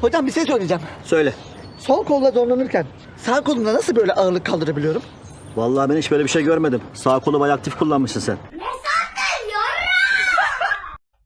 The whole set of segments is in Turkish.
Hocam bir şey söyleyeceğim. Söyle. Sol kolla zorlanırken sağ kolumla nasıl böyle ağırlık kaldırabiliyorum? Vallahi ben hiç böyle bir şey görmedim. Sağ kolu bayağı aktif kullanmışsın sen.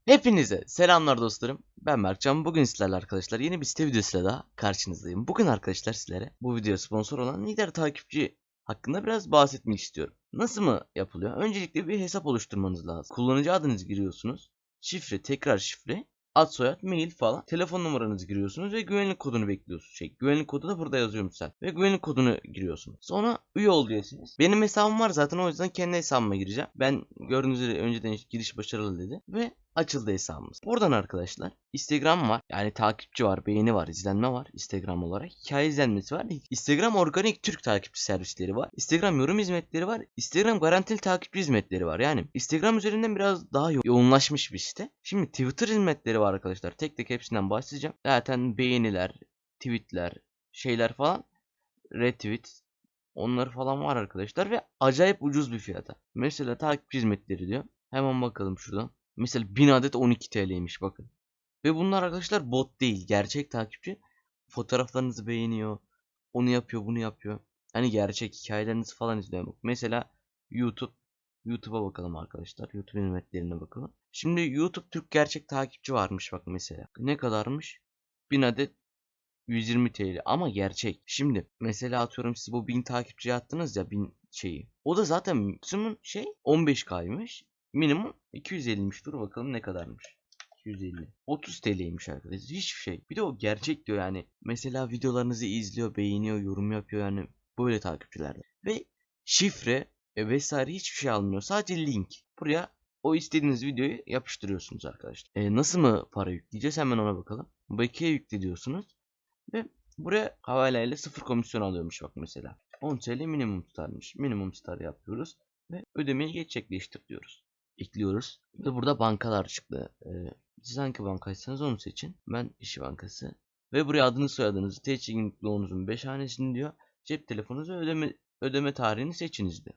Hepinize selamlar dostlarım. Ben Mertcan. Bugün sizlerle arkadaşlar yeni bir site videosuyla daha karşınızdayım. Bugün arkadaşlar sizlere bu video sponsor olan lider takipçi hakkında biraz bahsetmek istiyorum. Nasıl mı yapılıyor? Öncelikle bir hesap oluşturmanız lazım. Kullanıcı adınızı giriyorsunuz. Şifre, tekrar şifre, ad soyad, mail falan. Telefon numaranızı giriyorsunuz ve güvenlik kodunu bekliyorsunuz. Şey, güvenlik kodu da burada yazıyormuş sen. Ve güvenlik kodunu giriyorsunuz. Sonra üye ol diyorsunuz. Benim hesabım var zaten o yüzden kendi hesabıma gireceğim. Ben gördüğünüz üzere önceden giriş başarılı dedi. Ve açıldı hesabımız. Buradan arkadaşlar Instagram var. Yani takipçi var, beğeni var, izlenme var Instagram olarak. Hikaye izlenmesi var. Instagram organik Türk takipçi servisleri var. Instagram yorum hizmetleri var. Instagram garantili takipçi hizmetleri var. Yani Instagram üzerinden biraz daha yo- yoğunlaşmış bir site. Şimdi Twitter hizmetleri var arkadaşlar. Tek tek hepsinden bahsedeceğim. Zaten beğeniler, tweetler, şeyler falan retweet onlar falan var arkadaşlar ve acayip ucuz bir fiyata. Mesela takipçi hizmetleri diyor. Hemen bakalım şuradan. Mesela 1000 adet 12 TL'ymiş bakın. Ve bunlar arkadaşlar bot değil. Gerçek takipçi. Fotoğraflarınızı beğeniyor. Onu yapıyor bunu yapıyor. Hani gerçek hikayelerinizi falan izliyor. Mesela YouTube. YouTube'a bakalım arkadaşlar. YouTube hizmetlerine bakalım. Şimdi YouTube Türk gerçek takipçi varmış bak mesela. Ne kadarmış? 1000 adet 120 TL ama gerçek. Şimdi mesela atıyorum siz bu 1000 takipçi attınız ya 1000 şeyi. O da zaten maksimum şey 15K'ymış. Minimum 250'miş. Dur bakalım ne kadarmış. 250. 30 TL'ymiş arkadaşlar. Hiçbir şey. Bir de o gerçek diyor yani. Mesela videolarınızı izliyor, beğeniyor, yorum yapıyor yani. Böyle takipçiler. Ve şifre e, vesaire hiçbir şey almıyor. Sadece link. Buraya o istediğiniz videoyu yapıştırıyorsunuz arkadaşlar. E, nasıl mı para yükleyeceğiz? Hemen ona bakalım. Bakiye yükle diyorsunuz. Ve buraya havaleyle sıfır komisyon alıyormuş bak mesela. 10 TL minimum tutarmış. Minimum tutar yapıyoruz. Ve ödemeyi gerçekleştir diyoruz. Ekliyoruz. Ve burada bankalar çıktı. Ee, siz hangi bankaysanız onu seçin. Ben İşi Bankası. Ve buraya adını soyadınızı, TC kimlikliğinizin 5 hanesini diyor. Cep telefonunuzu ödeme, ödeme tarihini seçiniz diyor.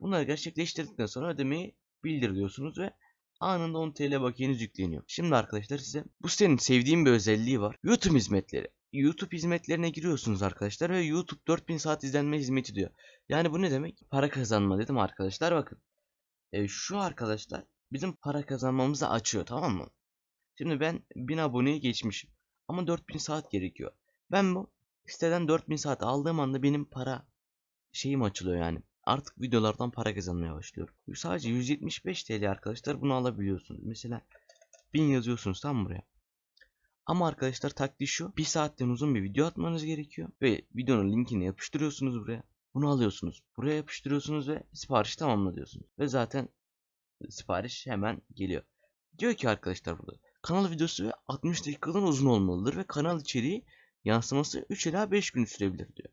Bunları gerçekleştirdikten sonra ödemeyi bildir diyorsunuz ve anında 10 TL bakiyeniz yükleniyor. Şimdi arkadaşlar size bu sitenin sevdiğim bir özelliği var. YouTube hizmetleri. YouTube hizmetlerine giriyorsunuz arkadaşlar ve YouTube 4000 saat izlenme hizmeti diyor. Yani bu ne demek? Para kazanma dedim arkadaşlar bakın. E, şu arkadaşlar bizim para kazanmamızı açıyor tamam mı? Şimdi ben 1000 aboneye geçmişim. Ama 4000 saat gerekiyor. Ben bu siteden 4000 saat aldığım anda benim para şeyim açılıyor yani. Artık videolardan para kazanmaya başlıyorum. Sadece 175 TL arkadaşlar bunu alabiliyorsunuz. Mesela 1000 yazıyorsunuz tam buraya. Ama arkadaşlar taktiği şu. Bir saatten uzun bir video atmanız gerekiyor. Ve videonun linkini yapıştırıyorsunuz buraya. Bunu alıyorsunuz. Buraya yapıştırıyorsunuz ve sipariş tamamla diyorsunuz. Ve zaten sipariş hemen geliyor. Diyor ki arkadaşlar burada. Kanal videosu 60 dakikadan uzun olmalıdır ve kanal içeriği yansıması 3 ila 5 gün sürebilir diyor.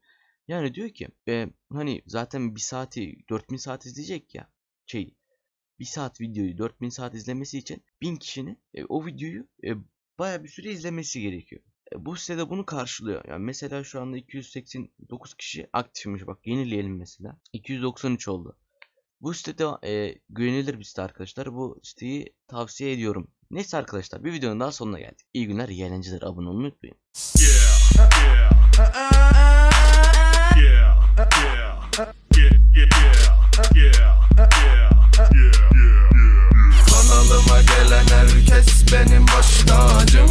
Yani diyor ki e, hani zaten bir saati 4000 saat izleyecek ya şey bir saat videoyu 4000 saat izlemesi için 1000 kişinin e, o videoyu e, baya bir süre izlemesi gerekiyor. E, bu sitede bunu karşılıyor. Yani mesela şu anda 289 kişi aktifmiş. Bak yenileyelim mesela. 293 oldu. Bu sitede e, güvenilir bir site arkadaşlar. Bu siteyi tavsiye ediyorum. Neyse arkadaşlar bir videonun daha sonuna geldik. İyi günler, iyi eğlenceler. Abone olmayı unutmayın. Kanalıma gelen herkes benim baş tacım